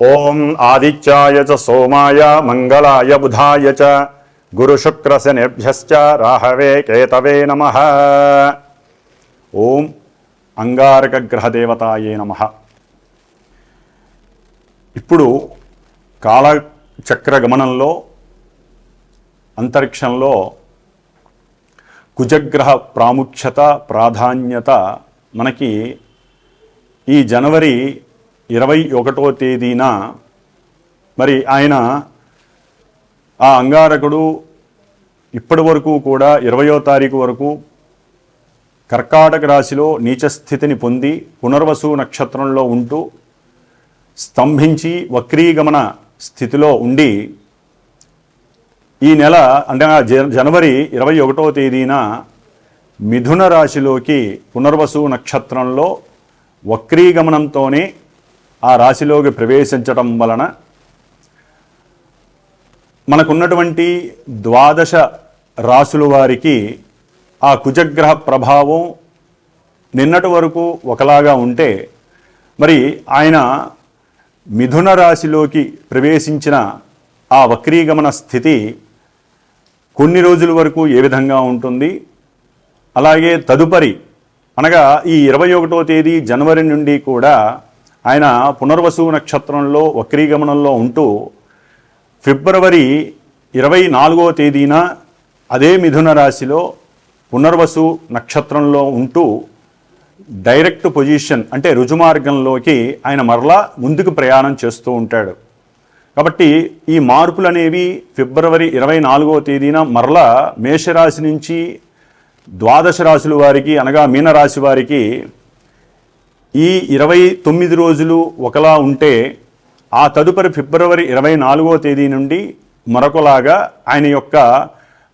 ఓం ఆదిత్యాయ చ సోమాయ మంగళాయ బుధాయ చ గురుశుక్రశనిభ్యశ్చ రాహవే కేతవే నమ. ఓం అంగారక గ్రహదేవతాయే నమ. ఇప్పుడు కాలచక్ర గమనంలో అంతరిక్షంలో కుజగ్రహ ప్రాముఖ్యత ప్రాధాన్యత మనకి ఈ జనవరి ఇరవై ఒకటో తేదీన మరి ఆయన ఆ అంగారకుడు ఇప్పటి వరకు కూడా ఇరవయో తారీఖు వరకు కర్కాటక రాశిలో నీచస్థితిని పొంది పునర్వసు నక్షత్రంలో ఉంటూ స్తంభించి వక్రీగమన స్థితిలో ఉండి ఈ నెల అంటే ఆ జ- జనవరి ఇరవై ఒకటో తేదీన మిథున రాశిలోకి పునర్వసు నక్షత్రంలో వక్రీగమనంతోనే ఆ రాశిలోకి ప్రవేశించటం వలన మనకున్నటువంటి ద్వాదశ రాసుల వారికి ఆ కుజగ్రహ ప్రభావం నిన్నటి వరకు ఒకలాగా ఉంటే మరి ఆయన మిథున రాశిలోకి ప్రవేశించిన ఆ వక్రీగమన స్థితి కొన్ని రోజుల వరకు ఏ విధంగా ఉంటుంది? అలాగే తదుపరి అనగా ఈ ఇరవై ఒకటో తేదీ జనవరి నుండి కూడా ఆయన పునర్వసు నక్షత్రంలో వక్రీగమనంలో ఉంటూ ఫిబ్రవరి ఇరవై నాలుగో తేదీన అదే మిథున రాశిలో పునర్వసు నక్షత్రంలో ఉంటూ డైరెక్ట్ పొజిషన్ అంటే రుజుమార్గంలోకి ఆయన మరలా ముందుకు ప్రయాణం చేస్తూ ఉంటాడు. కాబట్టి ఈ మార్పులు అనేవి ఫిబ్రవరి ఇరవై నాలుగో తేదీన మరలా మేషరాశి నుంచి ద్వాదశ రాశుల వారికి అనగా మీనరాశి వారికి ఈ ఇరవై తొమ్మిది రోజులు ఒకలా ఉంటే ఆ తదుపరి ఫిబ్రవరి ఇరవై నాలుగో తేదీ నుండి మరొకలాగా ఆయన యొక్క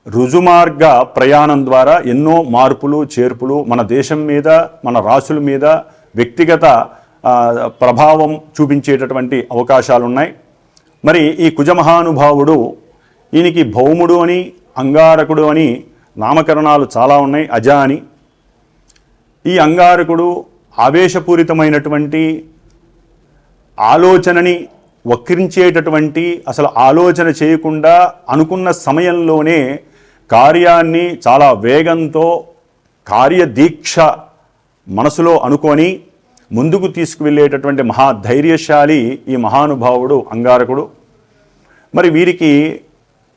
రుజుమార్గ ప్రయాణం ద్వారా ఎన్నో మార్పులు చేర్పులు మన దేశం మీద మన రాసుల మీద వ్యక్తిగత ప్రభావం చూపించేటటువంటి అవకాశాలు ఉన్నాయి మరి ఈ కుజమహానుభావుడు ఈయనకి భౌముడు అని అంగారకుడు అని నామకరణాలు చాలా ఉన్నాయి. అజ అని ఈ అంగారకుడు ఆవేశపూరితమైనటువంటి ఆలోచనని వక్రించేటటువంటి అసలు ఆలోచన చేయకుండా అనుకున్న సమయంలోనే కార్యాన్ని చాలా వేగంతో కార్యదీక్ష మనసులో అనుకొని ముందుకు తీసుకువెళ్ళేటటువంటి మహా ధైర్యశాలి ఈ మహానుభావుడు అంగారకుడు. మరి వీరికి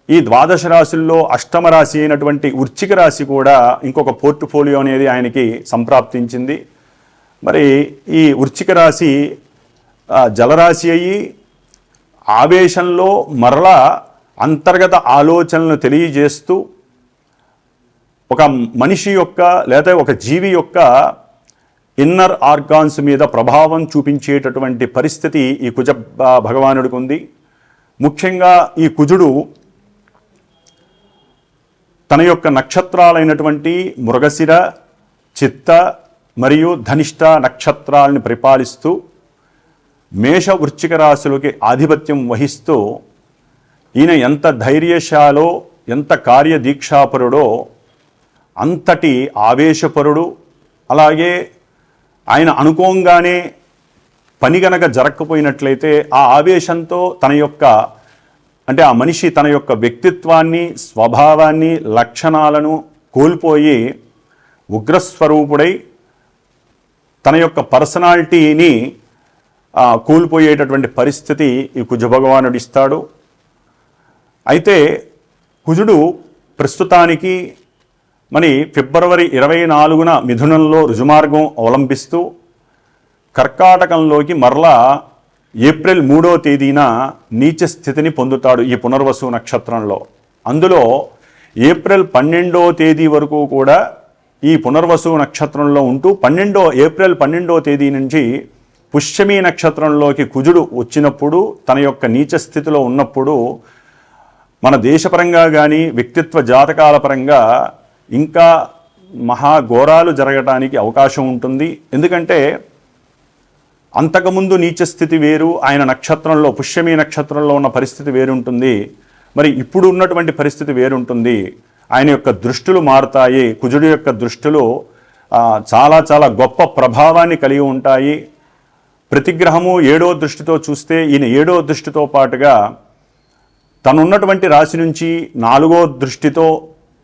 ఈ ద్వాదశ రాశుల్లో అష్టమ రాశి అయినటువంటి ఉర్చిక రాశి కూడా ఇంకొక పోర్ట్ఫోలియో అనేది ఆయనకి సంప్రాప్తించింది. మరి ఈ వృచ్చిక రాశి జలరాశి అయ్యి ఆవేశంలో మరలా అంతర్గత ఆలోచనలను తెలియజేస్తూ ఒక మనిషి యొక్క లేదా ఒక జీవి యొక్క ఇన్నర్ ఆర్గాన్స్ మీద ప్రభావం చూపించేటటువంటి పరిస్థితి ఈ కుజ భగవానుడికి ఉంది. ముఖ్యంగా ఈ కుజుడు తన యొక్క నక్షత్రాలైనటువంటి మృగశిర చిత్త మరియు ధనిష్ట నక్షత్రాలను పరిపాలిస్తూ మేష వృశ్చిక రాశులకి ఆధిపత్యం వహిస్తూ ఈయన ఎంత ధైర్యశాలో ఎంత కార్యదీక్షాపరుడో అంతటి ఆవేశపరుడు. అలాగే ఆయన అనుకోంగానే పని గనక జరగకపోయినట్లయితే ఆ ఆవేశంతో తన యొక్క అంటే ఆ మనిషి తన యొక్క వ్యక్తిత్వాన్ని స్వభావాన్ని లక్షణాలను కోల్పోయి ఉగ్రస్వరూపుడై తన యొక్క పర్సనాలిటీని కూలిపోయేటటువంటి పరిస్థితి ఈ కుజభగవానుడు ఇస్తాడు. అయితే కుజుడు ప్రస్తుతానికి మరి ఫిబ్రవరి ఇరవై నాలుగున మిథునంలో రుజుమార్గం అవలంబిస్తూ కర్కాటకంలోకి మరలా ఏప్రిల్ మూడో తేదీన నీచ స్థితిని పొందుతాడు ఈ పునర్వసు నక్షత్రంలో. అందులో ఏప్రిల్ పన్నెండో తేదీ వరకు కూడా ఈ పునర్వసు నక్షత్రంలో ఉంటూ పన్నెండో ఏప్రిల్ పన్నెండో తేదీ నుంచి పుష్యమి నక్షత్రంలోకి కుజుడు వచ్చినప్పుడు తన యొక్క నీచ స్థితిలో ఉన్నప్పుడు మన దేశపరంగా కానీ వ్యక్తిత్వ జాతకాల పరంగా ఇంకా మహాఘోరాలు జరగటానికి అవకాశం ఉంటుంది. ఎందుకంటే అంతకుముందు నీచ స్థితి వేరు ఆయన నక్షత్రంలో పుష్యమి నక్షత్రంలో ఉన్న పరిస్థితి వేరుంటుంది. మరి ఇప్పుడు ఉన్నటువంటి పరిస్థితి వేరుంటుంది. ఆయన యొక్క దృష్టిలు మారుతాయి కుజుడు యొక్క దృష్టిలో చాలా చాలా గొప్ప ప్రభావాన్ని కలిగి ఉంటాయి. ప్రతిగ్రహము ఏడో దృష్టితో చూస్తే ఈయన ఏడో దృష్టితో పాటుగా తనున్నటువంటి రాశి నుంచి నాలుగో దృష్టితో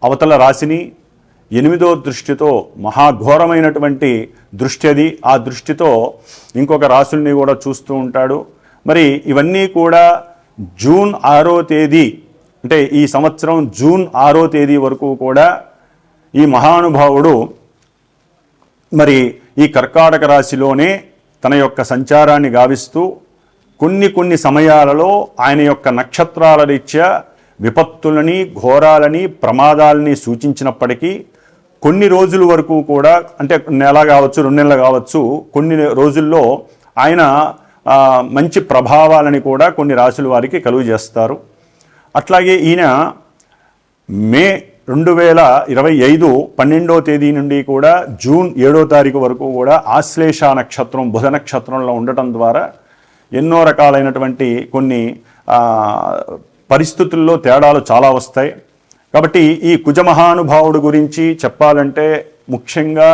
అవతల రాశిని ఎనిమిదో దృష్టితో మహాఘోరమైనటువంటి దృష్టి అది. ఆ దృష్టితో ఇంకొక రాశుల్ని కూడా చూస్తూ ఉంటాడు. మరి ఇవన్నీ కూడా జూన్ ఆరో తేదీ అంటే ఈ సంవత్సరం జూన్ ఆరో తేదీ వరకు కూడా ఈ మహానుభావుడు మరి ఈ కర్కాటక రాశిలోనే తన యొక్క సంచారాన్ని గావిస్తూ కొన్ని కొన్ని సమయాలలో ఆయన యొక్క నక్షత్రాల రీత్యా విపత్తులని ఘోరాలని ప్రమాదాలని సూచించినప్పటికీ కొన్ని రోజుల వరకు కూడా అంటే నెల కావచ్చు రెండు నెలలు కావచ్చు కొన్ని రోజుల్లో ఆయన మంచి ప్రభావాలని కూడా కొన్ని రాశుల వారికి కలుగు చేస్తారు అట్లాగే ఈయన మే రెండు వేల ఇరవై ఐదు పన్నెండో తేదీ నుండి కూడా జూన్ ఏడో తారీఖు వరకు కూడా ఆశ్లేష నక్షత్రం బుధ నక్షత్రంలో ఉండటం ద్వారా ఎన్నో రకాలైనటువంటి కొన్ని పరిస్థితుల్లో తేడాలు చాలా వస్తాయి. కాబట్టి ఈ కుజమహానుభావుడు గురించి చెప్పాలంటే ముఖ్యంగా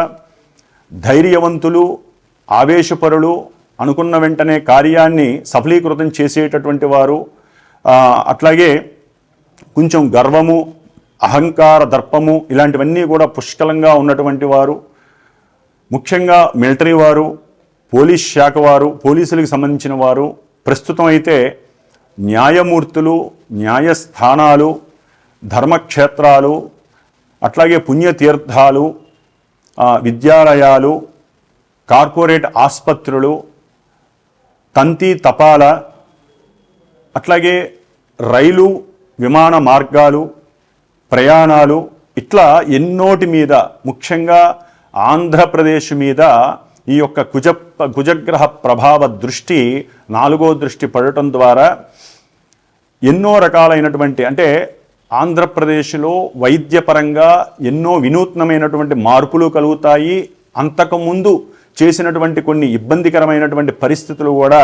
ధైర్యవంతులు ఆవేశపరులు అనుకున్న వెంటనే కార్యాన్ని సఫలీకృతం చేసేటటువంటి వారు అట్లాగే కొంచెం గర్వము అహంకార దర్పము ఇలాంటివన్నీ కూడా పుష్కలంగా ఉన్నటువంటి వారు ముఖ్యంగా మిలిటరీ వారు పోలీస్ శాఖ వారు పోలీసులకు సంబంధించిన వారు ప్రస్తుతం అయితే న్యాయమూర్తులు న్యాయస్థానాలు ధర్మక్షేత్రాలు అట్లాగే పుణ్యతీర్థాలు విద్యాలయాలు కార్పొరేట్ ఆసుపత్రులు తంతి తపాల అట్లాగే రైలు విమాన మార్గాలు ప్రయాణాలు ఇట్లా ఎన్నోటి మీద ముఖ్యంగా ఆంధ్రప్రదేశ్ మీద ఈ యొక్క కుజ కుజగ్రహ ప్రభావ దృష్టి నాలుగో దృష్టి పడటం ద్వారా ఎన్నో రకాలైనటువంటి అంటే ఆంధ్రప్రదేశ్లో వైద్యపరంగా ఎన్నో వినూత్నమైనటువంటి మార్పులు కలుగుతాయి. అంతకుముందు చేసినటువంటి కొన్ని ఇబ్బందికరమైనటువంటి పరిస్థితులు కూడా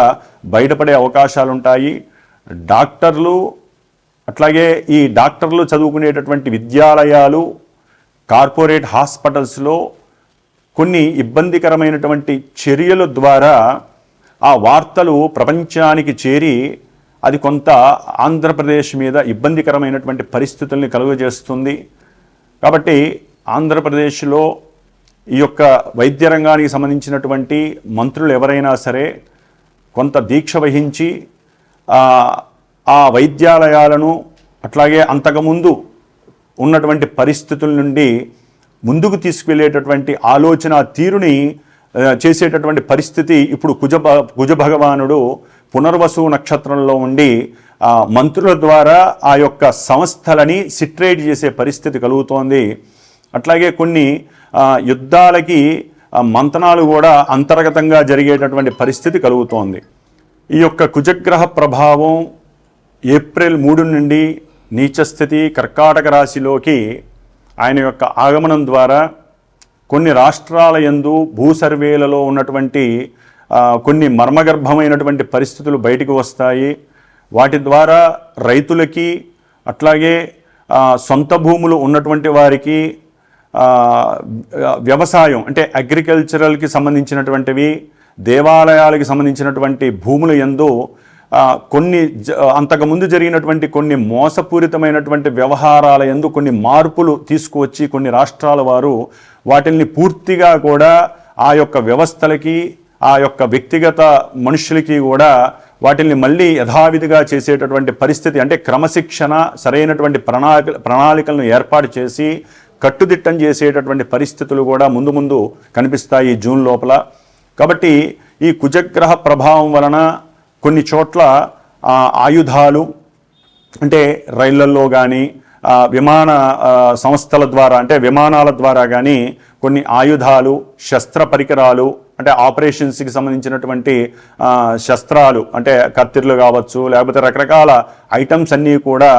బయటపడే అవకాశాలుంటాయి. డాక్టర్లు అట్లాగే ఈ డాక్టర్లు చదువుకునేటటువంటి విద్యాలయాలు కార్పొరేట్ హాస్పిటల్స్లో కొన్ని ఇబ్బందికరమైనటువంటి చర్యల ద్వారా ఆ వార్తలు ప్రపంచానికి చేరి అది కొంత ఆంధ్రప్రదేశ్ మీద ఇబ్బందికరమైనటువంటి పరిస్థితుల్ని కలుగజేస్తుంది. కాబట్టి ఆంధ్రప్రదేశ్లో ఈ యొక్క వైద్య రంగానికి సంబంధించినటువంటి మంత్రులు ఎవరైనా సరే కొంత దీక్ష వహించి ఆ, వైద్యాలయాలను అట్లాగే అంతకుముందు ఉన్నటువంటి పరిస్థితుల నుండి ముందుకు తీసుకువెళ్ళేటటువంటి ఆలోచన తీరుని చేసేటటువంటి పరిస్థితి ఇప్పుడు కుజ కుజ భగవానుడు పునర్వసు నక్షత్రంలో ఉండి మంత్రుల ద్వారా ఆ యొక్క సంస్థలని సిట్రేట్ చేసే పరిస్థితి కలుగుతోంది. అట్లాగే కొన్ని యుద్ధాలకి మంతనాలు కూడా అంతర్గతంగా జరిగేటటువంటి పరిస్థితి కలుగుతోంది. ఈ యొక్క కుజగ్రహ ప్రభావం ఏప్రిల్ మూడు నుండి నీచస్థితి కర్కాటక రాశిలోకి ఆయన యొక్క ఆగమనం ద్వారా కొన్ని రాష్ట్రాల యందు భూ సర్వేలలో ఉన్నటువంటి కొన్ని మర్మగర్భమైనటువంటి పరిస్థితులు బయటకు వస్తాయి. వాటి ద్వారా రైతులకి అట్లాగే సొంత భూములు ఉన్నటువంటి వారికి వ్యవసాయం అంటే అగ్రికల్చరల్కి సంబంధించినటువంటివి దేవాలయాలకి సంబంధించినటువంటి భూముల యందు కొన్ని జ- అంతకుముందు జరిగినటువంటి కొన్ని మోసపూరితమైనటువంటి వ్యవహారాల యందు కొన్ని మార్పులు తీసుకువచ్చి కొన్ని రాష్ట్రాల వారు వాటిల్ని పూర్తిగా కూడా ఆ యొక్క వ్యవస్థలకి ఆ యొక్క వ్యక్తిగత మనుషులకి కూడా వాటిల్ని మళ్ళీ యథావిధిగా చేసేటటువంటి పరిస్థితి అంటే క్రమశిక్షణ సరైనటువంటి ప్రణాళిక ప్రణాళికలను ఏర్పాటు చేసి కట్టుదిట్టం చేసేటటువంటి పరిస్థితులు కూడా ముందు ముందు కనిపిస్తాయి జూన్ లోపల. కాబట్టి ఈ కుజగ్రహ ప్రభావం వలన కొన్ని చోట్ల ఆయుధాలు అంటే రైళ్ళల్లో కానీ విమాన సంస్థల ద్వారా అంటే విమానాల ద్వారా కానీ కొన్ని ఆయుధాలు శస్త్ర పరికరాలు అంటే ఆపరేషన్స్కి సంబంధించినటువంటి శస్త్రాలు అంటే కత్తిర్లు కావచ్చు లేకపోతే రకరకాల ఐటమ్స్ అన్నీ కూడా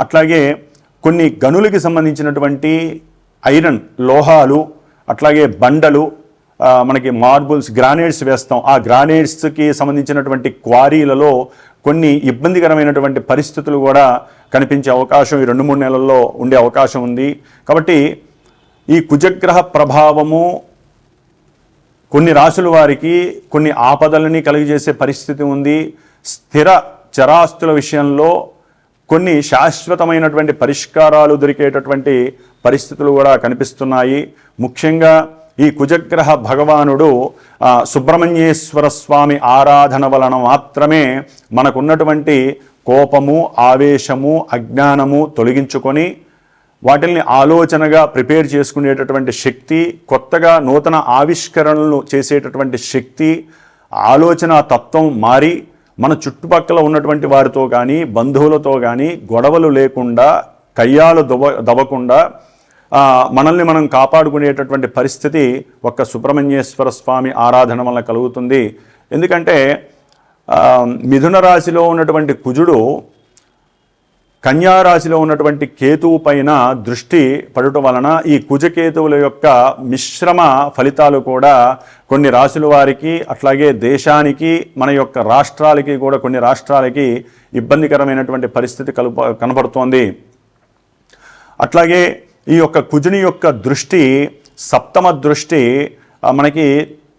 అట్లాగే కొన్ని గనులకి సంబంధించినటువంటి ఐరన్ లోహాలు అట్లాగే బండలు మనకి మార్బుల్స్ గ్రానైట్స్ వేస్తాం. ఆ గ్రానైట్స్కి సంబంధించినటువంటి క్వారీలలో కొన్ని ఇబ్బందికరమైనటువంటి పరిస్థితులు కూడా కనిపించే అవకాశం ఈ రెండు మూడు నెలల్లో ఉండే అవకాశం ఉంది. కాబట్టి ఈ కుజగ్రహ ప్రభావము కొన్ని రాసుల వారికి కొన్ని ఆపదలని కలిగజేసే పరిస్థితి ఉంది. స్థిర చరాస్తుల విషయంలో కొన్ని శాశ్వతమైనటువంటి పరిష్కారాలు దొరికేటటువంటి పరిస్థితులు కూడా కనిపిస్తున్నాయి. ముఖ్యంగా ఈ కుజగ్రహ భగవానుడు సుబ్రహ్మణ్యేశ్వర స్వామి ఆరాధన వలన మాత్రమే మనకున్నటువంటి కోపము ఆవేశము అజ్ఞానము తొలగించుకొని వాటిల్ని ఆలోచనగా ప్రిపేర్ చేసుకునేటటువంటి శక్తి కొత్తగా నూతన ఆవిష్కరణలు చేసేటటువంటి శక్తి ఆలోచన తత్వం మారి మన చుట్టుపక్కల ఉన్నటువంటి వారితో కానీ బంధువులతో కానీ గొడవలు లేకుండా కయ్యాలు దవ దవ్వకుండా మనల్ని మనం కాపాడుకునేటటువంటి పరిస్థితి ఒక్క సుబ్రహ్మణ్యేశ్వర స్వామి ఆరాధన వల్ల కలుగుతుంది. ఎందుకంటే మిథున రాశిలో ఉన్నటువంటి కుజుడు కన్యా రాశిలో ఉన్నటువంటి కేతువు పైన దృష్టి పడటం వలన ఈ కుజకేతువుల యొక్క మిశ్రమ ఫలితాలు కూడా కొన్ని రాశుల వారికి అట్లాగే దేశానికి మన యొక్క రాష్ట్రాలకి కూడా కొన్ని రాష్ట్రాలకి ఇబ్బందికరమైనటువంటి పరిస్థితి కలుప కనబడుతోంది. అట్లాగే ఈ యొక్క కుజుని యొక్క దృష్టి సప్తమ దృష్టి మనకి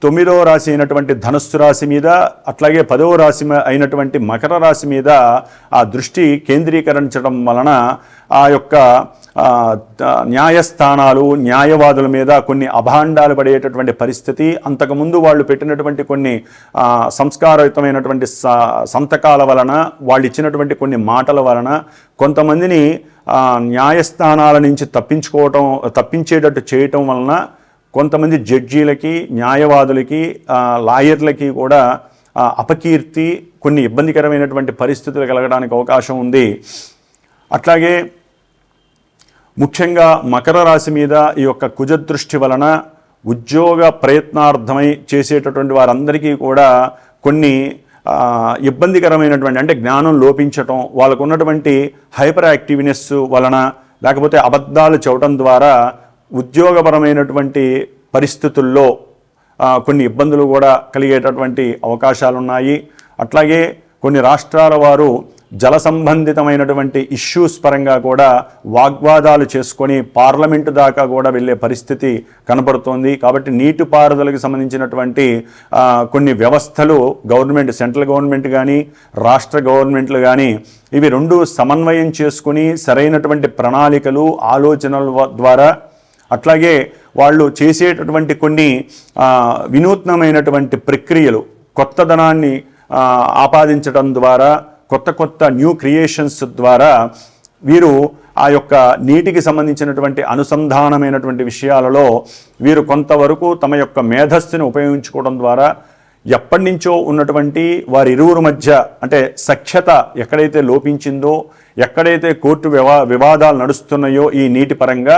తొమ్మిదవ రాశి అయినటువంటి ధనుస్సు రాశి మీద అట్లాగే పదవ రాశి అయినటువంటి మకర రాశి మీద ఆ దృష్టి కేంద్రీకరించడం వలన ఆ యొక్క న్యాయస్థానాలు న్యాయవాదుల మీద కొన్ని అభాండాలు పడేటటువంటి పరిస్థితి. అంతకుముందు వాళ్ళు పెట్టినటువంటి కొన్ని సంస్కారయుతమైనటువంటి స- సంతకాల వలన వాళ్ళు ఇచ్చినటువంటి కొన్ని మాటల వలన కొంతమందిని న్యాయస్థానాల నుంచి తప్పించుకోవటం తప్పించేటట్టు చేయటం వలన కొంతమంది జడ్జీలకి న్యాయవాదులకి లాయర్లకి కూడా అపకీర్తి కొన్ని ఇబ్బందికరమైనటువంటి పరిస్థితులు కలగడానికి అవకాశం ఉంది. అట్లాగే ముఖ్యంగా మకర రాశి మీద ఈ యొక్క కుజదృష్టి వలన ఉద్యోగ ప్రయత్నార్థమై చేసేటటువంటి వారందరికీ కూడా కొన్ని ఇబ్బందికరమైనటువంటి అంటే జ్ఞానం లోపించటం వాళ్ళకు ఉన్నటువంటి హైపర్ యాక్టివ్నెస్ వలన లేకపోతే అబద్ధాలు చెవటం ద్వారా ఉద్యోగపరమైనటువంటి పరిస్థితుల్లో కొన్ని ఇబ్బందులు కూడా కలిగేటటువంటి అవకాశాలు ఉన్నాయి అట్లాగే కొన్ని రాష్ట్రాల వారు జల సంబంధితమైనటువంటి ఇష్యూస్ పరంగా కూడా వాగ్వాదాలు చేసుకొని పార్లమెంటు దాకా కూడా వెళ్ళే పరిస్థితి కనబడుతోంది కాబట్టి నీటిపారుదలకు సంబంధించినటువంటి కొన్ని వ్యవస్థలు గవర్నమెంట్ సెంట్రల్ గవర్నమెంట్ కానీ రాష్ట్ర గవర్నమెంట్లు కానీ ఇవి రెండు సమన్వయం చేసుకుని సరైనటువంటి ప్రణాళికలు ఆలోచనల ద్వారా అట్లాగే వాళ్ళు చేసేటటువంటి కొన్ని వినూత్నమైనటువంటి ప్రక్రియలు కొత్త ధనాన్ని ఆపాదించడం ద్వారా కొత్త కొత్త న్యూ క్రియేషన్స్ ద్వారా వీరు ఆ యొక్క నీటికి సంబంధించినటువంటి అనుసంధానమైనటువంటి విషయాలలో వీరు కొంతవరకు తమ యొక్క మేధస్సుని ఉపయోగించుకోవడం ద్వారా ఎప్పటి నుంచో ఉన్నటువంటి వారి ఇరువురు మధ్య అంటే సఖ్యత ఎక్కడైతే లోపించిందో ఎక్కడైతే కోర్టు వివా వివాదాలు నడుస్తున్నాయో ఈ నీటి పరంగా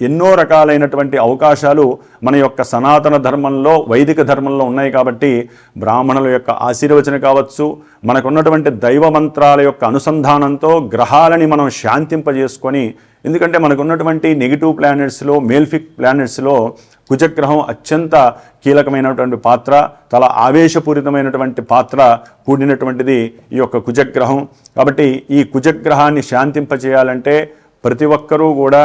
ఎన్నో రకాలైనటువంటి అవకాశాలు మన యొక్క సనాతన ధర్మంలో వైదిక ధర్మంలో ఉన్నాయి కాబట్టి బ్రాహ్మణుల యొక్క ఆశీర్వచన కావచ్చు మనకున్నటువంటి దైవ మంత్రాల యొక్క అనుసంధానంతో గ్రహాలని మనం శాంతింపజేసుకొని ఎందుకంటే మనకున్నటువంటి నెగిటివ్ ప్లానెట్స్లో మేల్ఫిక్ ప్లానెట్స్లో కుజగ్రహం అత్యంత కీలకమైనటువంటి పాత్ర చాలా ఆవేశపూరితమైనటువంటి పాత్ర కూడినటువంటిది ఈ యొక్క కుజగ్రహం. కాబట్టి ఈ కుజగ్రహాన్ని శాంతింపచేయాలంటే ప్రతి ఒక్కరూ కూడా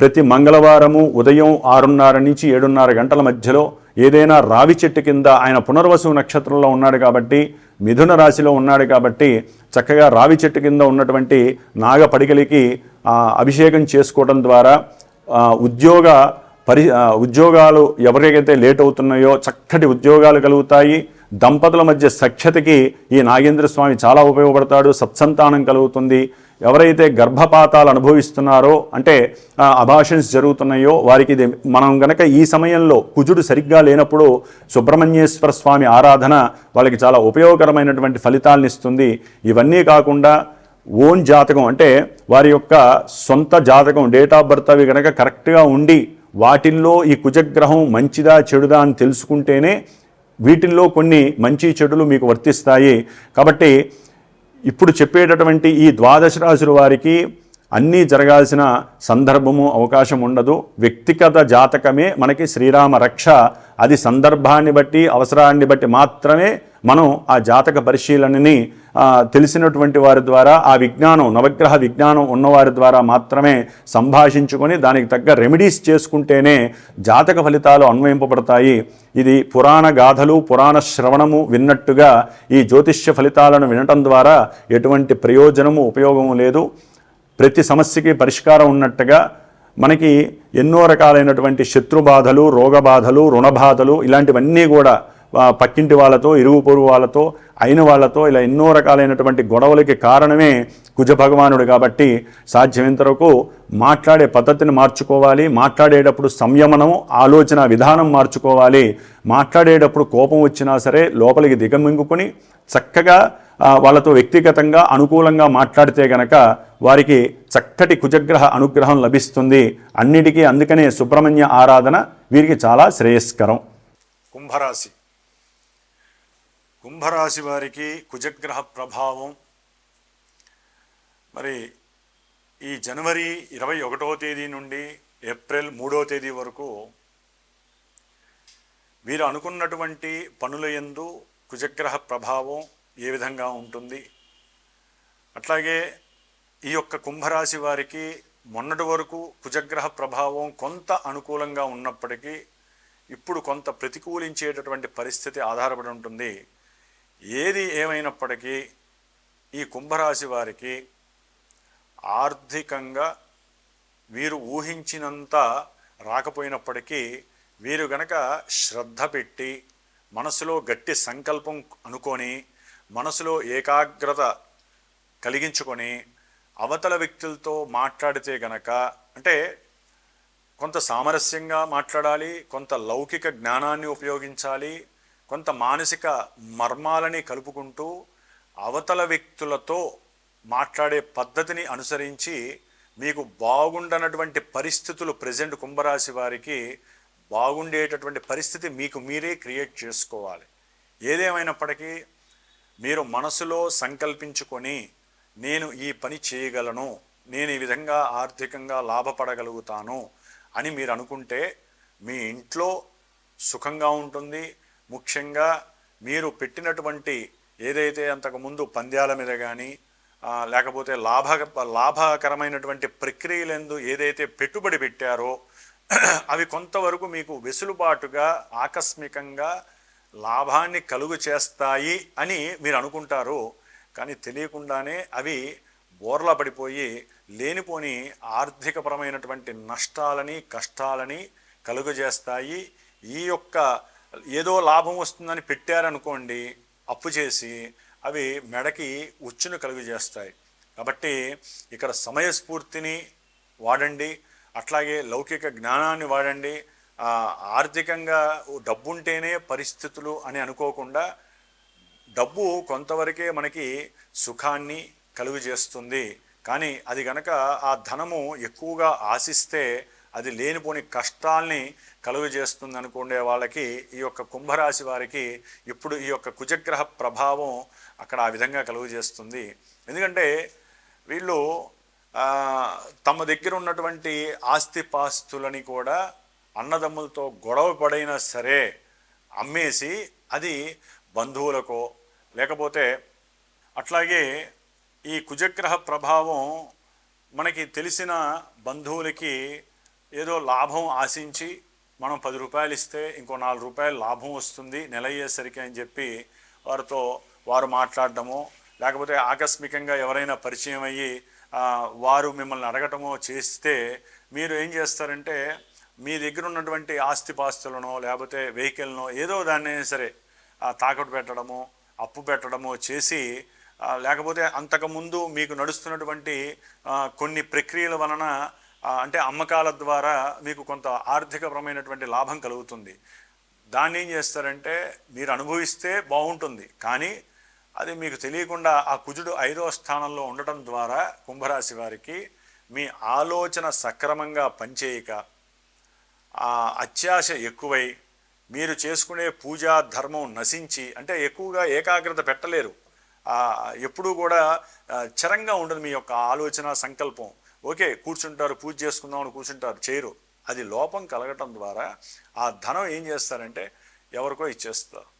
ప్రతి మంగళవారము ఉదయం ఆరున్నర నుంచి ఏడున్నర గంటల మధ్యలో ఏదైనా రావి చెట్టు కింద ఆయన పునర్వసు నక్షత్రంలో ఉన్నాడు కాబట్టి మిథున రాశిలో ఉన్నాడు కాబట్టి చక్కగా రావి చెట్టు కింద ఉన్నటువంటి నాగపడికలికి అభిషేకం చేసుకోవడం ద్వారా ఉద్యోగ పరి ఉద్యోగాలు ఎవరికైతే లేట్ అవుతున్నాయో చక్కటి ఉద్యోగాలు కలుగుతాయి. దంపతుల మధ్య సఖ్యతకి ఈ నాగేంద్ర స్వామి చాలా ఉపయోగపడతాడు. సత్సంతానం కలుగుతుంది. ఎవరైతే గర్భపాతాలు అనుభవిస్తున్నారో అంటే అభాషన్స్ జరుగుతున్నాయో వారికి ఇది మనం గనక ఈ సమయంలో కుజుడు సరిగ్గా లేనప్పుడు సుబ్రహ్మణ్యేశ్వర స్వామి ఆరాధన వాళ్ళకి చాలా ఉపయోగకరమైనటువంటి ఫలితాలను ఇస్తుంది. ఇవన్నీ కాకుండా ఓన్ జాతకం అంటే వారి యొక్క సొంత జాతకం డేట్ ఆఫ్ బర్త్ అవి కనుక కరెక్ట్గా ఉండి వాటిల్లో ఈ కుజగ్రహం మంచిదా చెడుదా అని తెలుసుకుంటేనే వీటిల్లో కొన్ని మంచి చెడులు మీకు వర్తిస్తాయి. కాబట్టి ఇప్పుడు చెప్పేటటువంటి ఈ ద్వాదశ రాశుల వారికి అన్నీ జరగాల్సిన సందర్భము అవకాశం ఉండదు. వ్యక్తిగత జాతకమే మనకి శ్రీరామ రక్ష. అది సందర్భాన్ని బట్టి అవసరాన్ని బట్టి మాత్రమే మనం ఆ జాతక పరిశీలనని తెలిసినటువంటి వారి ద్వారా ఆ విజ్ఞానం నవగ్రహ విజ్ఞానం ఉన్నవారి ద్వారా మాత్రమే సంభాషించుకొని దానికి తగ్గ రెమెడీస్ చేసుకుంటేనే జాతక ఫలితాలు అన్వయింపబడతాయి. ఇది పురాణ గాథలు పురాణ శ్రవణము విన్నట్టుగా ఈ జ్యోతిష్య ఫలితాలను వినటం ద్వారా ఎటువంటి ప్రయోజనము ఉపయోగము లేదు. ప్రతి సమస్యకి పరిష్కారం ఉన్నట్టుగా మనకి ఎన్నో రకాలైనటువంటి శత్రు బాధలు రుణబాధలు ఇలాంటివన్నీ కూడా పక్కింటి వాళ్ళతో ఇరుగు పొరుగు వాళ్ళతో అయిన వాళ్ళతో ఇలా ఎన్నో రకాలైనటువంటి గొడవలకి కారణమే కుజ భగవానుడు కాబట్టి సాధ్యమైనంత వరకు మాట్లాడే పద్ధతిని మార్చుకోవాలి మాట్లాడేటప్పుడు సంయమనం ఆలోచన విధానం మార్చుకోవాలి మాట్లాడేటప్పుడు కోపం వచ్చినా సరే లోపలికి దిగమింగుకొని చక్కగా వాళ్ళతో వ్యక్తిగతంగా అనుకూలంగా మాట్లాడితే గనక వారికి చక్కటి కుజగ్రహ అనుగ్రహం లభిస్తుంది. అన్నిటికీ అందుకనే సుబ్రహ్మణ్య ఆరాధన వీరికి చాలా శ్రేయస్కరం. కుంభరాశి. కుంభరాశి వారికి కుజగ్రహ ప్రభావం. మరి ఈ జనవరి ఇరవై ఒకటో తేదీ నుండి ఏప్రిల్ మూడో తేదీ వరకు వీరు అనుకున్నటువంటి పనుల ఎందు కుజగ్రహ ప్రభావం ఏ విధంగా ఉంటుంది? అట్లాగే ఈ యొక్క కుంభరాశి వారికి మొన్నటి వరకు కుజగ్రహ ప్రభావం కొంత అనుకూలంగా ఉన్నప్పటికీ ఇప్పుడు కొంత ప్రతికూలించేటటువంటి పరిస్థితి ఆధారపడి ఉంటుంది. ఏది ఏమైనప్పటికీ ఈ కుంభరాశి వారికి ఆర్థికంగా వీరు ఊహించినంత రాకపోయినప్పటికీ వీరు గనక శ్రద్ధ పెట్టి మనసులో గట్టి సంకల్పం అనుకొని మనసులో ఏకాగ్రత కలిగించుకొని అవతల వ్యక్తులతో మాట్లాడితే గనక అంటే కొంత సామరస్యంగా మాట్లాడాలి కొంత లౌకిక జ్ఞానాన్ని ఉపయోగించాలి కొంత మానసిక మర్మాలని కలుపుకుంటూ అవతల వ్యక్తులతో మాట్లాడే పద్ధతిని అనుసరించి మీకు బాగుండనటువంటి పరిస్థితులు ప్రజెంట్ కుంభరాశి వారికి బాగుండేటటువంటి పరిస్థితి మీకు మీరే క్రియేట్ చేసుకోవాలి. ఏదేమైనప్పటికీ మీరు మనసులో సంకల్పించుకొని నేను ఈ పని చేయగలను నేను ఈ విధంగా ఆర్థికంగా లాభపడగలుగుతాను అని మీరు అనుకుంటే మీ ఇంట్లో సుఖంగా ఉంటుంది. ముఖ్యంగా మీరు పెట్టినటువంటి ఏదైతే అంతకుముందు పంద్యాల మీద కానీ లేకపోతే లాభ లాభకరమైనటువంటి ప్రక్రియలందు ఏదైతే పెట్టుబడి పెట్టారో అవి కొంతవరకు మీకు వెసులుబాటుగా ఆకస్మికంగా లాభాన్ని కలుగు చేస్తాయి అని మీరు అనుకుంటారు. కానీ తెలియకుండానే అవి బోర్ల పడిపోయి లేనిపోని ఆర్థికపరమైనటువంటి నష్టాలని కష్టాలని కలుగజేస్తాయి ఈ యొక్క ఏదో లాభం వస్తుందని పెట్టారనుకోండి అప్పు చేసి అవి మెడకి ఉచ్చును కలుగజేస్తాయి కాబట్టి ఇక్కడ సమయస్ఫూర్తిని వాడండి. అట్లాగే లౌకిక జ్ఞానాన్ని వాడండి. ఆర్థికంగా డబ్బుంటేనే పరిస్థితులు అని అనుకోకుండా డబ్బు కొంతవరకే మనకి సుఖాన్ని కలుగు చేస్తుంది. కానీ అది గనక ఆ ధనము ఎక్కువగా ఆశిస్తే అది లేనిపోని కష్టాల్ని కలుగజేస్తుంది అనుకునే వాళ్ళకి ఈ యొక్క కుంభరాశి వారికి ఇప్పుడు ఈ యొక్క కుజగ్రహ ప్రభావం అక్కడ ఆ విధంగా కలుగజేస్తుంది ఎందుకంటే వీళ్ళు తమ దగ్గర ఉన్నటువంటి ఆస్తిపాస్తులని కూడా అన్నదమ్ములతో గొడవ పడైనా సరే అమ్మేసి అది బంధువులకో లేకపోతే అట్లాగే ఈ కుజగ్రహ ప్రభావం మనకి తెలిసిన బంధువులకి ఏదో లాభం ఆశించి మనం పది రూపాయలు ఇస్తే ఇంకో నాలుగు రూపాయలు లాభం వస్తుంది నెల అయ్యేసరికి అని చెప్పి వారితో వారు మాట్లాడడము లేకపోతే ఆకస్మికంగా ఎవరైనా పరిచయం అయ్యి వారు మిమ్మల్ని అడగటమో చేస్తే మీరు ఏం చేస్తారంటే మీ దగ్గర ఉన్నటువంటి ఆస్తిపాస్తులనో లేకపోతే వెహికల్నో ఏదో దాన్ని సరే తాకట్టు పెట్టడము అప్పు పెట్టడము చేసి లేకపోతే అంతకుముందు మీకు నడుస్తున్నటువంటి కొన్ని ప్రక్రియల వలన అంటే అమ్మకాల ద్వారా మీకు కొంత ఆర్థికపరమైనటువంటి లాభం కలుగుతుంది. దాన్ని ఏం చేస్తారంటే మీరు అనుభవిస్తే బాగుంటుంది. కానీ అది మీకు తెలియకుండా ఆ కుజుడు ఐదవ స్థానంలో ఉండటం ద్వారా కుంభరాశి వారికి మీ ఆలోచన సక్రమంగా పనిచేయక ఆ అత్యాశ ఎక్కువై మీరు చేసుకునే పూజా ధర్మం నశించి అంటే ఎక్కువగా ఏకాగ్రత పెట్టలేరు. ఎప్పుడూ కూడా చరంగా ఉండదు మీ యొక్క ఆలోచన సంకల్పం. ఓకే కూర్చుంటారు పూజ చేసుకుందామని కూర్చుంటారు చేయరు. అది లోపం కలగటం ద్వారా ఆ ధనం ఏం చేస్తారంటే ఎవరికో ఇచ్చేస్తారు.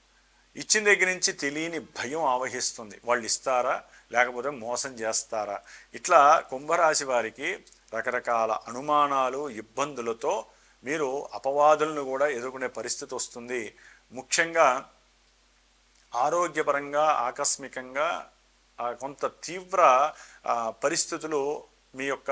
ఇచ్చిన దగ్గర నుంచి తెలియని భయం ఆవహిస్తుంది. వాళ్ళు ఇస్తారా? లేకపోతే మోసం చేస్తారా? ఇట్లా కుంభరాశి వారికి రకరకాల అనుమానాలు ఇబ్బందులతో మీరు అపవాదులను కూడా ఎదుర్కొనే పరిస్థితి వస్తుంది. ముఖ్యంగా ఆరోగ్యపరంగా ఆకస్మికంగా కొంత తీవ్ర పరిస్థితులు మీ యొక్క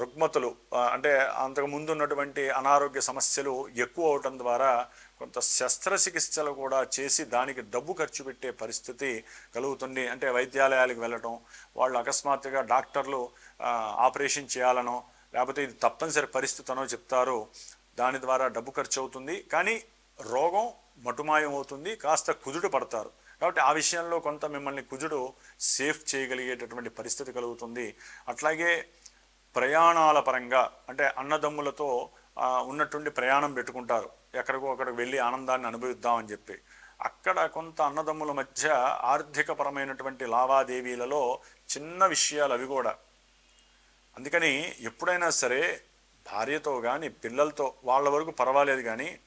రుగ్మతులు రుగ్మతలు అంటే అంతకు ముందు ఉన్నటువంటి అనారోగ్య సమస్యలు ఎక్కువ అవటం ద్వారా కొంత శస్త్రచికిత్సలు కూడా చేసి దానికి డబ్బు ఖర్చు పెట్టే పరిస్థితి కలుగుతుంది. అంటే వైద్యాలయాలకు వెళ్ళటం వాళ్ళు అకస్మాత్తుగా డాక్టర్లు ఆపరేషన్ చేయాలనో లేకపోతే ఇది తప్పనిసరి పరిస్థితి అనో చెప్తారు. దాని ద్వారా డబ్బు ఖర్చు అవుతుంది. కానీ రోగం మటుమాయం అవుతుంది కాస్త కుదుట పడతారు. కాబట్టి ఆ విషయంలో కొంత మిమ్మల్ని కుజుడు సేఫ్ చేయగలిగేటటువంటి పరిస్థితి కలుగుతుంది. అట్లాగే ప్రయాణాల పరంగా అంటే అన్నదమ్ములతో ఉన్నటువంటి ప్రయాణం పెట్టుకుంటారు. ఎక్కడికో అక్కడికి వెళ్ళి ఆనందాన్ని అనుభవిద్దామని చెప్పి. అక్కడ కొంత అన్నదమ్ముల మధ్య ఆర్థికపరమైనటువంటి లావాదేవీలలో చిన్న విషయాలు అవి కూడా. అందుకని ఎప్పుడైనా సరే భార్యతో కానీ పిల్లలతో వాళ్ళ వరకు పర్వాలేదు కానీ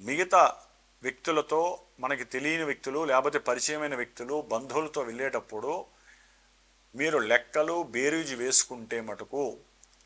మిగతా వ్యక్తులతో మనకి తెలియని వ్యక్తులు లేకపోతే పరిచయమైన వ్యక్తులు బంధువులతో వెళ్ళేటప్పుడు మీరు లెక్కలు బేరీజు వేసుకుంటే మటుకు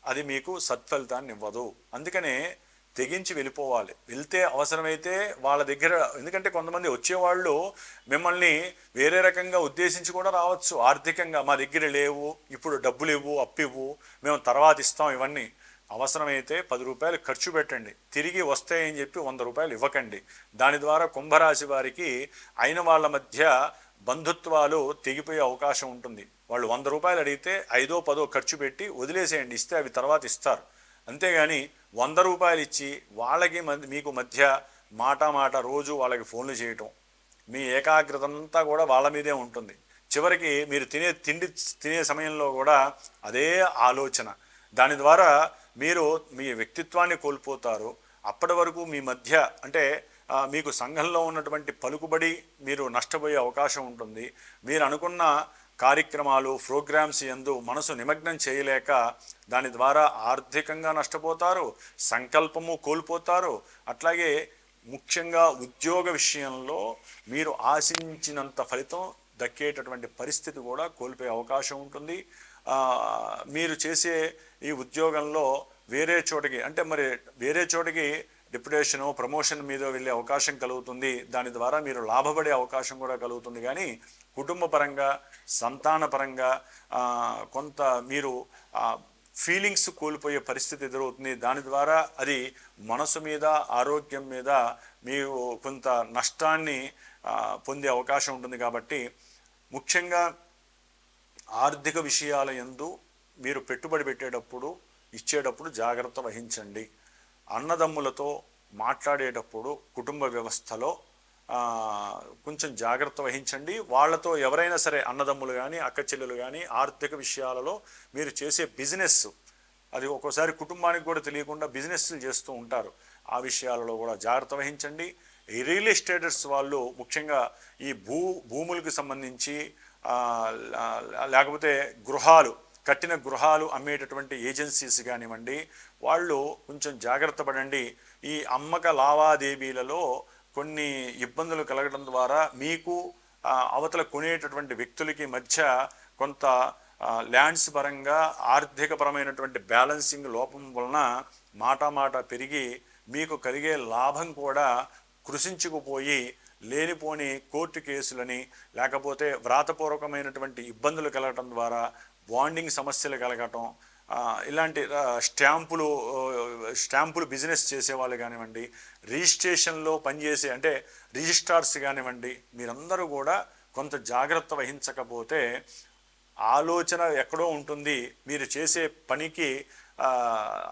అది మీకు సత్ఫలితాన్ని ఇవ్వదు. అందుకనే తెగించి వెళ్ళిపోవాలి. వెళ్తే అవసరమైతే వాళ్ళ దగ్గర ఎందుకంటే కొంతమంది వచ్చేవాళ్ళు మిమ్మల్ని వేరే రకంగా ఉద్దేశించి కూడా రావచ్చు. ఆర్థికంగా మా దగ్గర లేవు ఇప్పుడు డబ్బులు ఇవ్వు అప్పు ఇవ్వు మేము తర్వాత ఇస్తాం ఇవన్నీ. అవసరమైతే పది రూపాయలు ఖర్చు పెట్టండి. తిరిగి వస్తాయని చెప్పి వంద రూపాయలు ఇవ్వకండి. దాని ద్వారా కుంభరాశి వారికి అయిన వాళ్ళ మధ్య బంధుత్వాలు తెగిపోయే అవకాశం ఉంటుంది. వాళ్ళు వంద రూపాయలు అడిగితే ఐదో పదో ఖర్చు పెట్టి వదిలేసేయండి. ఇస్తే అవి తర్వాత ఇస్తారు. అంతేగాని వంద రూపాయలు ఇచ్చి వాళ్ళకి మీకు మధ్య మాట మాట రోజు వాళ్ళకి ఫోన్లు చేయటం. మీ ఏకాగ్రత అంతా కూడా వాళ్ళ మీదే ఉంటుంది. చివరికి మీరు తినే తిండి తినే సమయంలో కూడా అదే ఆలోచన. దాని ద్వారా మీరు మీ వ్యక్తిత్వాన్ని కోల్పోతారు. అప్పటి వరకు మీ మధ్య అంటే మీకు సంఘంలో ఉన్నటువంటి పలుకుబడి మీరు నష్టపోయే అవకాశం ఉంటుంది. మీరు అనుకున్న కార్యక్రమాలు ప్రోగ్రామ్స్ ఎందు మనసు నిమగ్నం చేయలేక దాని ద్వారా ఆర్థికంగా నష్టపోతారు సంకల్పము కోల్పోతారు. అట్లాగే ముఖ్యంగా ఉద్యోగ విషయంలో మీరు ఆశించినంత ఫలితం దక్కేటటువంటి పరిస్థితి కూడా కోల్పోయే అవకాశం ఉంటుంది. మీరు చేసే ఈ ఉద్యోగంలో వేరే చోటకి అంటే మరి వేరే చోటకి డిప్యుటేషను ప్రమోషన్ మీద వెళ్ళే అవకాశం కలుగుతుంది. దాని ద్వారా మీరు లాభపడే అవకాశం కూడా కలుగుతుంది. కానీ కుటుంబపరంగా సంతానపరంగా కొంత మీరు ఫీలింగ్స్ కోల్పోయే పరిస్థితి ఎదురవుతుంది. దాని ద్వారా అది మనసు మీద ఆరోగ్యం మీద మీరు కొంత నష్టాన్ని పొందే అవకాశం ఉంటుంది కాబట్టి ముఖ్యంగా ఆర్థిక విషయాల యందు మీరు పెట్టుబడి పెట్టేటప్పుడు ఇచ్చేటప్పుడు జాగ్రత్త వహించండి. అన్నదమ్ములతో మాట్లాడేటప్పుడు కుటుంబ వ్యవస్థలో కొంచెం జాగ్రత్త వహించండి. వాళ్ళతో ఎవరైనా సరే అన్నదమ్ములు కానీ అక్క చెల్లెలు కానీ ఆర్థిక విషయాలలో మీరు చేసే బిజినెస్ అది ఒక్కోసారి కుటుంబానికి కూడా తెలియకుండా బిజినెస్లు చేస్తూ ఉంటారు. ఆ విషయాలలో కూడా జాగ్రత్త వహించండి. ఈ రియల్ ఎస్టేటర్స్ వాళ్ళు ముఖ్యంగా ఈ భూ భూములకు సంబంధించి లేకపోతే గృహాలు కట్టిన గృహాలు అమ్మేటటువంటి ఏజెన్సీస్ కానివ్వండి వాళ్ళు కొంచెం జాగ్రత్త పడండి. ఈ అమ్మక లావాదేవీలలో కొన్ని ఇబ్బందులు కలగడం ద్వారా మీకు అవతల కొనేటటువంటి వ్యక్తులకి మధ్య కొంత ల్యాండ్స్ పరంగా ఆర్థికపరమైనటువంటి బ్యాలెన్సింగ్ లోపం వలన మాటామాట పెరిగి మీకు కలిగే లాభం కూడా కృషించుకుపోయి లేనిపోని కోర్టు కేసులని లేకపోతే వ్రాతపూర్వకమైనటువంటి ఇబ్బందులు కలగటం ద్వారా బాండింగ్ సమస్యలు కలగటం ఇలాంటి స్టాంపులు స్టాంపులు బిజినెస్ చేసేవాళ్ళు కానివ్వండి రిజిస్ట్రేషన్లో పనిచేసే అంటే రిజిస్ట్రార్స్ కానివ్వండి మీరందరూ కూడా కొంత జాగ్రత్త వహించకపోతే ఆలోచన ఎక్కడో ఉంటుంది. మీరు చేసే పనికి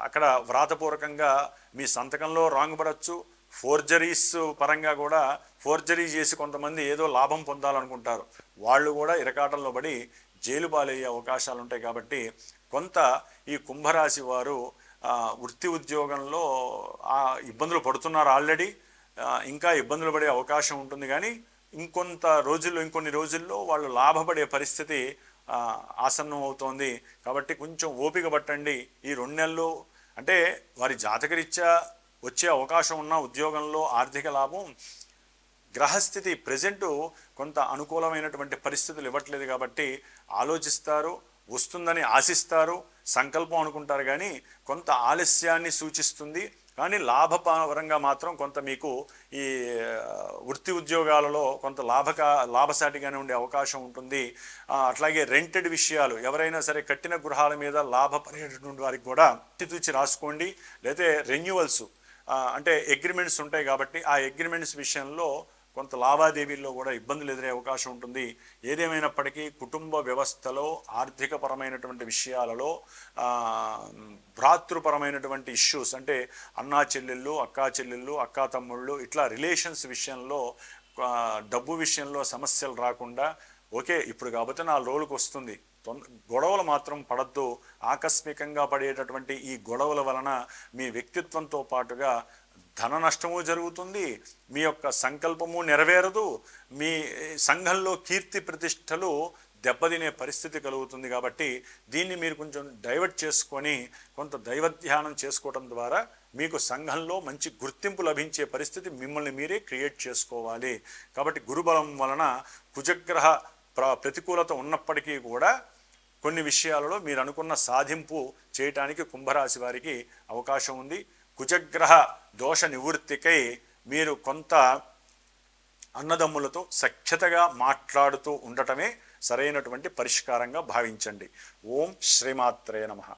అక్కడ వ్రాతపూర్వకంగా మీ సంతకంలో రాంగ్ పడవచ్చు ఫోర్జరీస్ పరంగా కూడా ఫోర్జరీ చేసి కొంతమంది ఏదో లాభం పొందాలనుకుంటారు. వాళ్ళు కూడా ఇరకాటంలో పడి జైలు పాలయ్యే అవకాశాలు ఉంటాయి కాబట్టి కొంత ఈ కుంభరాశి వారు వృత్తి ఉద్యోగంలో ఇబ్బందులు పడుతున్నారు ఆల్రెడీ. ఇంకా ఇబ్బందులు పడే అవకాశం ఉంటుంది కానీ ఇంకొంత రోజుల్లో ఇంకొన్ని రోజుల్లో వాళ్ళు లాభపడే పరిస్థితి ఆసన్నం అవుతోంది కాబట్టి కొంచెం ఓపిక పట్టండి. ఈ రెండు నెలలు అంటే వారి జాతకరీత్యా వచ్చే అవకాశం ఉన్న ఉద్యోగంలో ఆర్థిక లాభం గ్రహస్థితి ప్రజెంటు కొంత అనుకూలమైనటువంటి పరిస్థితులు ఇవ్వట్లేదు కాబట్టి ఆలోచిస్తారు. వస్తుందని ఆశిస్తారు సంకల్పం అనుకుంటారు కానీ కొంత ఆలస్యాన్ని సూచిస్తుంది. కానీ లాభపరంగా మాత్రం కొంత మీకు ఈ వృత్తి ఉద్యోగాలలో కొంత లాభక లాభసాటిగానే ఉండే అవకాశం ఉంటుంది. అట్లాగే రెంటెడ్ విషయాలు ఎవరైనా సరే కట్టిన గృహాల మీద లాభపడేటటువంటి వారికి కూడా తూచి రాసుకోండి. లేతే రెన్యువల్స్ అంటే అగ్రిమెంట్స్ ఉంటాయి కాబట్టి ఆ అగ్రిమెంట్స్ విషయంలో కొంత లావాదేవీల్లో కూడా ఇబ్బందులు ఎదురే అవకాశం ఉంటుంది. ఏదేమైనప్పటికీ కుటుంబ వ్యవస్థలో ఆర్థికపరమైనటువంటి విషయాలలో భ్రాతృపరమైనటువంటి ఇష్యూస్ అంటే అన్నా చెల్లెళ్ళు అక్కా చెల్లెళ్ళు అక్కా తమ్ముళ్ళు ఇట్లా రిలేషన్స్ విషయంలో డబ్బు విషయంలో సమస్యలు రాకుండా ఓకే ఇప్పుడు కాబట్టి నా రోజులకు వస్తుంది. గొడవలు మాత్రం పడద్దు. ఆకస్మికంగా పడేటటువంటి ఈ గొడవల వలన మీ వ్యక్తిత్వంతో పాటుగా ధన నష్టము జరుగుతుంది మీ యొక్క సంకల్పము నెరవేరదు మీ సంఘంలో కీర్తి ప్రతిష్టలు దెబ్బతినే పరిస్థితి కలుగుతుంది కాబట్టి దీన్ని మీరు కొంచెం డైవర్ట్ చేసుకొని కొంత దైవ ధ్యానం చేసుకోవడం ద్వారా మీకు సంఘంలో మంచి గుర్తింపు లభించే పరిస్థితి మిమ్మల్ని మీరే క్రియేట్ చేసుకోవాలి. కాబట్టి గురుబలం వలన కుజగ్రహ ప్ర ప్రతికూలత ఉన్నప్పటికీ కూడా కొన్ని విషయాలలో మీరు అనుకున్న సాధింపు చేయటానికి కుంభరాశి వారికి అవకాశం ఉంది. కుజగ్రహ దోష నివృత్తికై మీరు కొంత అన్నదమ్ములతో సఖ్యతగా మాట్లాడుతూ ఉండటమే సరైనటువంటి పరిష్కారంగా భావించండి. ఓం శ్రీమాత్రే నమః.